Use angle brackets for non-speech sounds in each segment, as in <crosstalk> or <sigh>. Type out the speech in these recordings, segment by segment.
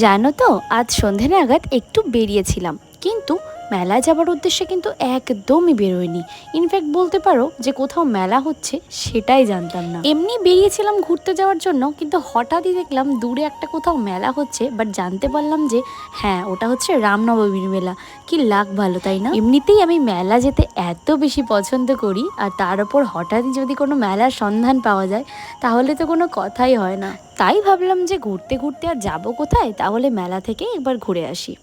জানো তো আজ সন্ধে নাগাদ একটু বেরিয়েছিলাম কিন্তু মেলা যাবার উদ্দেশ্যে কিন্তু একদমই বেরোয়নি। ইনফ্যাক্ট বলতে পারো যে কোথাও মেলা হচ্ছে সেটাই জানতাম না। এমনি বেরিয়েছিলাম ঘুরতে যাওয়ার জন্য, কিন্তু হঠাৎই দেখলাম দূরে একটা কোথাও মেলা হচ্ছে বাট জানতে পারলাম যে হ্যাঁ ওটা হচ্ছে রামনবমীর মেলা। কি লাগ ভালো, তাই না? এমনিতেই আমি মেলা যেতে এত বেশি পছন্দ করি, আর তার উপর হঠাৎই যদি কোনো মেলার সন্ধান পাওয়া যায়, তাহলে তো কোনো কথাই হয় না। তাই ভাবলাম যে ঘুরতে ঘুরতে আর যাব কোথায়? তাহলে মেলা থেকে একবার ঘুরে আসি।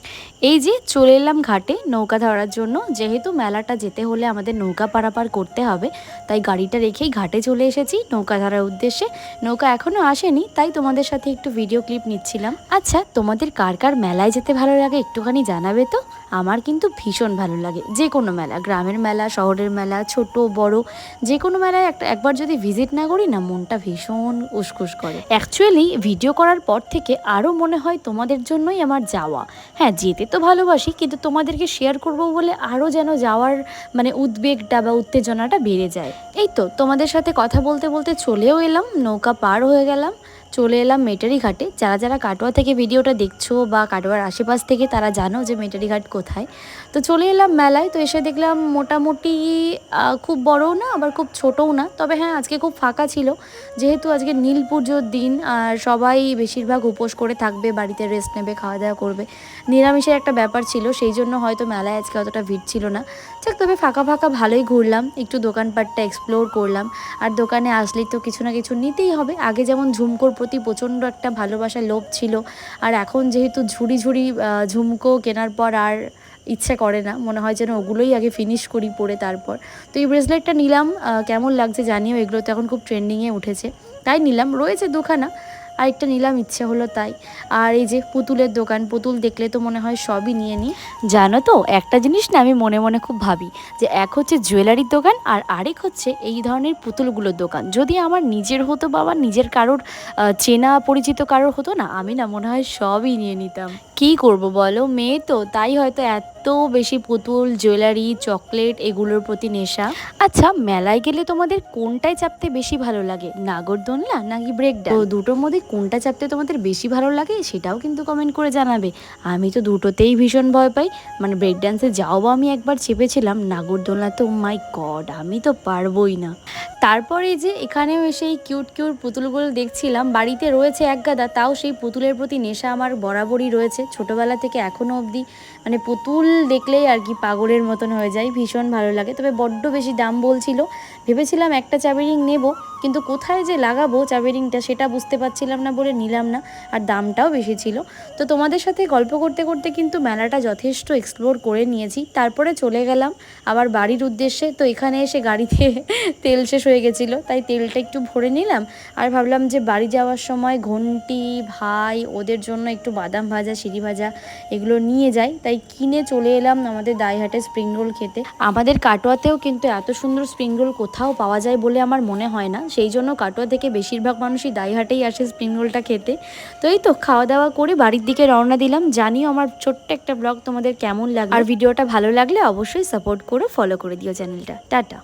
এই যে চলে এলাম ঘাটে নৌকা ধরার জন্য। যেহেতু মেলাটা যেতে হলে আমাদের নৌকা পারাপার করতে হবে, তাই গাড়িটা রেখেই ঘাটে চলে এসেছি নৌকা ধরার উদ্দেশ্যে। নৌকা এখনও আসেনি, তাই তোমাদের সাথে একটু ভিডিও ক্লিপ নিচ্ছিলাম। আচ্ছা তোমাদের কার কার মেলায় যেতে ভালো লাগে একটুখানি জানাবে তো? আমার কিন্তু ভীষণ ভালো লাগে। যে কোনো মেলা, গ্রামের মেলা, শহরের মেলা, ছোট, বড়, যে কোনো মেলায় একটা, একবার যদি ভিজিট না করি না, মনটা ভীষণ উসকুস করে। অ্যাকচুয়ালি ভিডিও করার পর থেকে আরও মনে হয় তোমাদের জন্যই আমার যাওয়া। হ্যাঁ যেতে তো ভালোবাসি, কিন্তু তোমাদেরকে শেয়ার করব বলে আরও যেন যাওয়ার মানে উদ্বেগটা বা উত্তেজনাটা বেড়ে যায়। এই তো, তোমাদের সাথে কথা বলতে বলতে চলেও এলাম, নৌকা পার হয়ে গেলাম, চলে এলাম মেটারি ঘাটে। যারা যারা কাটোয়া থেকে ভিডিওটা দেখছ বা কাটোয়ার আশেপাশ থেকে তারা জানো যে মেটারি ঘাট কোথায়। তো চলে এলাম মেলায়, তো এসে দেখলাম মোটামুটি খুব বড়ও না, আবার খুব ছোটও না। তবে হ্যাঁ আজকে খুব ফাঁকা ছিল। যেহেতু আজকে নীল পুজোর দিন আর সবাই বেশিরভাগ উপোস করে থাকবে, বাড়িতে রেস্ট নেবে খাওয়া দাওয়া করবে। নিরামিষের একটা ব্যাপার ছিল, সেই জন্য হয়তো মেলায় আজকে অতটা ভিড় ছিল না। যাক, তবে ফাঁকা ফাঁকা ভালোই ঘুরলাম, একটু দোকানপাটটা এক্সপ্লোর করলাম। আর দোকানে আসলেই তো কিছু না কিছু নিতেই হবে। আগে যেমন ঝুমকোর প্রতি প্রচণ্ড একটা ভালোবাসা লোভ ছিল, আর এখন যেহেতু ঝুড়ি ঝুড়ি ঝুমকো কেনার পর আর ইচ্ছে করে না। মনে হয় যেন ওগুলোই আগে ফিনিশ করি পরে তারপর। তো এই ব্রেসলেটটা নিলাম কেমন লাগছে জানিও, এগুলো তো এখন খুব ট্রেন্ডিংয়ে উঠেছে। তাই নিলাম, রয়েছে দুখানা, আরেকটা নিলাম, ইচ্ছে হলো তাই। আর এই যে পুতুলের দোকান, পুতুল দেখলে তো মনে হয় সবই নিয়ে নিই। জানো তো, একটা জিনিস না আমি মনে মনে খুব ভাবি, যে এক হচ্ছে জুয়েলারির দোকান, আর আরেক হচ্ছে এই ধরনের পুতুলগুলোর দোকান। যদি আমার নিজের হতো বা আমার নিজের কারোর চেনা পরিচিত কারোর হতো না, আমি না মনে হয় সবই নিয়ে নিতাম। কি করব বলো? মেয়ে তো তাই হয়তো এত বেশি পুতুল জুয়েলারি চকলেট এগুলোর প্রতি নেশা। আচ্ছা মেলায় গেলে তোমাদের কোনটায় চাপতে বেশি ভালো লাগে? নাগরদোলনা নাকি ব্রেক তো দুটোর মধ্যে কোনটা চাপতে তোমাদের বেশি ভালো লাগে সেটাও কিন্তু কমেন্ট করে জানাবে। আমি তো দুটোতেই ভীষণ ভয় পাই। মানে ব্রেক ডান্সে যাও বা আমি একবার চেপেছিলাম নাগরদোলনা তো মাই গড আমি তো পারবোই না। তারপরে যে এখানেও এসে এই কিউট কিউট পুতুলগুলো দেখছিলাম বাড়িতে রয়েছে এক গাদা তাও সেই পুতুলের প্রতি নেশা আমার বরাবরই রয়েছে। ছোটোবেলা থেকে এখনও অবধি মানে পুতুল দেখলেই আর কি পাগলের মতন হয়ে যায় ভীষণ ভালো লাগে। তবে বড্ড বেশি দাম বলছিল। ভেবেছিলাম একটা চাবি রিং নেব, কিন্তু কোথায় যে লাগাবো চাবি রিংটা সেটা বুঝতে পারছিলাম না বলে নিলাম না, আর দামটাও বেশি ছিল। তো তোমাদের সাথে গল্প করতে করতে কিন্তু মেলাটা যথেষ্ট এক্সপ্লোর করে নিয়েছি। তারপরে চলে গেলাম আবার বাড়ির উদ্দেশ্যে। তো এখানে এসে গাড়িতে <laughs> তেল শেষ হয়ে গেছিল, তাই তেলটা একটু ভরে নিলাম। আর ভাবলাম যে বাড়ি যাওয়ার সময় ঘন্টি, ভাই, ওদের জন্য একটু বাদাম ভাজা, সিঁড়ি ভাজা এগুলো নিয়ে যাই। তাই কিনে চলে এলাম আমাদের দাইহাটে স্প্রিং রোল খেতে। আমাদের কাটোয়াতেও কিন্তু এত সুন্দর স্প্রিং রোল কোথাও পাওয়া যায় বলে আমার মনে হয় না। সেই জন্য কাটোয়া থেকে বেশিরভাগ মানুষই দাইহাটেই আসে স্প্রিং রোলটা খেতে। তো এই তো খাওয়া দাওয়া করে বাড়ির দিকে রওনা দিলাম। জানিও আমার ছোট্ট একটা ব্লগ তোমাদের কেমন লাগে আর ভিডিওটা ভালো লাগলে অবশ্যই সাপোর্ট করো ফলো করে দিও চ্যানেলটা টাটা।